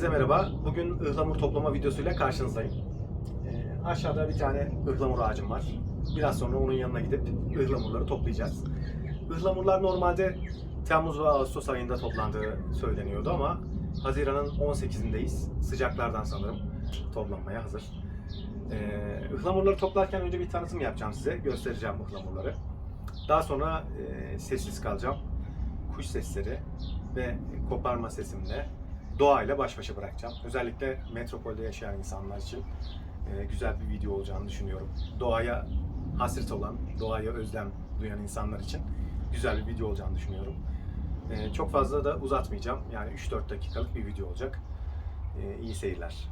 Hepinize merhaba. Bugün ıhlamur toplama videosuyla karşınızdayım. Ee, aşağıda bir tane ıhlamur ağacım var. Biraz sonra onun yanına gidip ıhlamurları toplayacağız. Ihlamurlar normalde Temmuz ve Ağustos ayında toplandığı söyleniyordu ama Haziran'ın 18'indeyiz. Sıcaklardan sanırım toplanmaya hazır. Ee, ıhlamurları toplarken önce bir tanıtım yapacağım size. Göstereceğim ıhlamurları. Daha sonra e, sessiz kalacağım. Kuş sesleri ve koparma sesimle doğayla baş başa bırakacağım. Özellikle metropolde yaşayan insanlar için e, güzel bir video olacağını düşünüyorum. Doğaya hasret olan, doğaya özlem duyan insanlar için güzel bir video olacağını düşünüyorum. E, çok fazla da uzatmayacağım. Yani 3-4 dakikalık bir video olacak. E, iyi seyirler.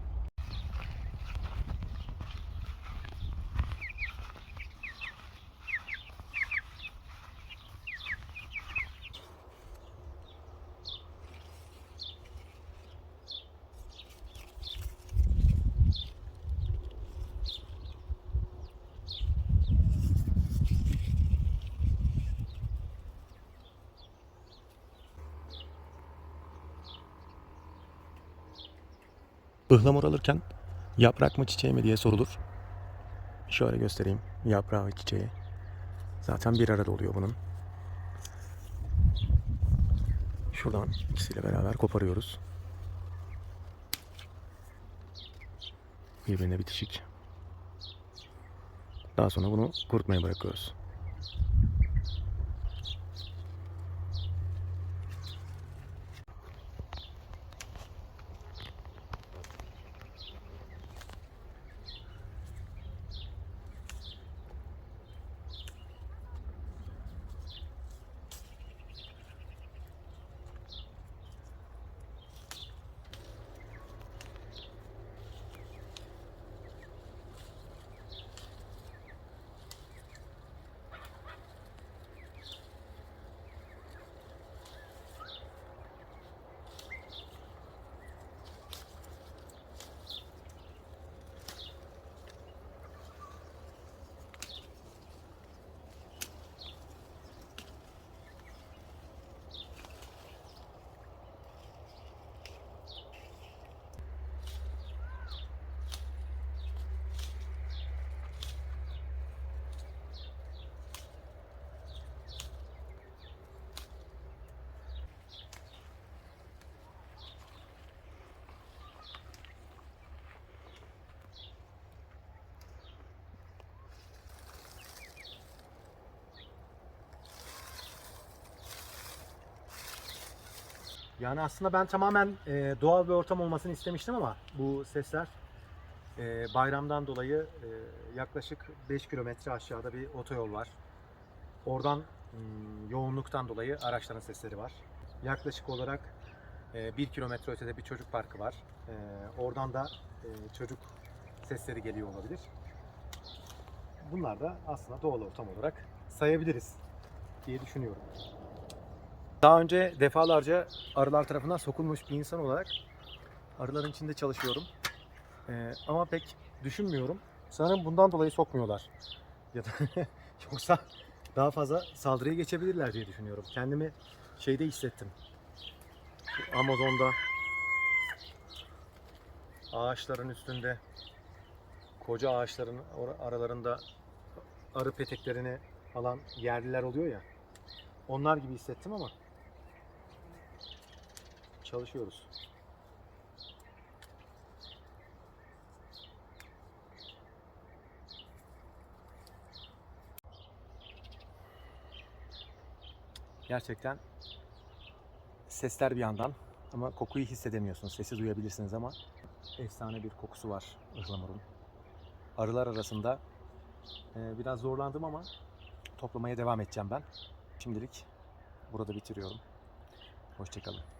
Ihlamur alırken yaprak mı çiçeği mi diye sorulur. Şöyle göstereyim yaprağı ve çiçeği. Zaten bir arada oluyor bunun. Şuradan ikisiyle beraber koparıyoruz. Birbirine bitişik. Daha sonra bunu kurutmaya bırakıyoruz. Yani aslında ben tamamen e, doğal bir ortam olmasını istemiştim ama bu sesler e, bayramdan dolayı e, yaklaşık 5 kilometre aşağıda bir otoyol var. Oradan hmm, yoğunluktan dolayı araçların sesleri var. Yaklaşık olarak 1 kilometre ötede bir çocuk parkı var. E, oradan da e, çocuk sesleri geliyor olabilir. Bunlar da aslında doğal ortam olarak sayabiliriz diye düşünüyorum. Daha önce defalarca arılar tarafından sokulmuş bir insan olarak arıların içinde çalışıyorum. Ee, ama pek düşünmüyorum. Sanırım bundan dolayı sokmuyorlar. Ya da yoksa daha fazla saldırıya geçebilirler diye düşünüyorum. Kendimi şeyde hissettim. Şu Amazon'da ağaçların üstünde koca ağaçların aralarında arı peteklerini alan yerliler oluyor ya. Onlar gibi hissettim ama çalışıyoruz. Gerçekten sesler bir yandan ama kokuyu hissedemiyorsunuz. Sesi duyabilirsiniz ama efsane bir kokusu var ıhlamurun. Arılar arasında e, biraz zorlandım ama toplamaya devam edeceğim ben. Şimdilik burada bitiriyorum. Hoşçakalın.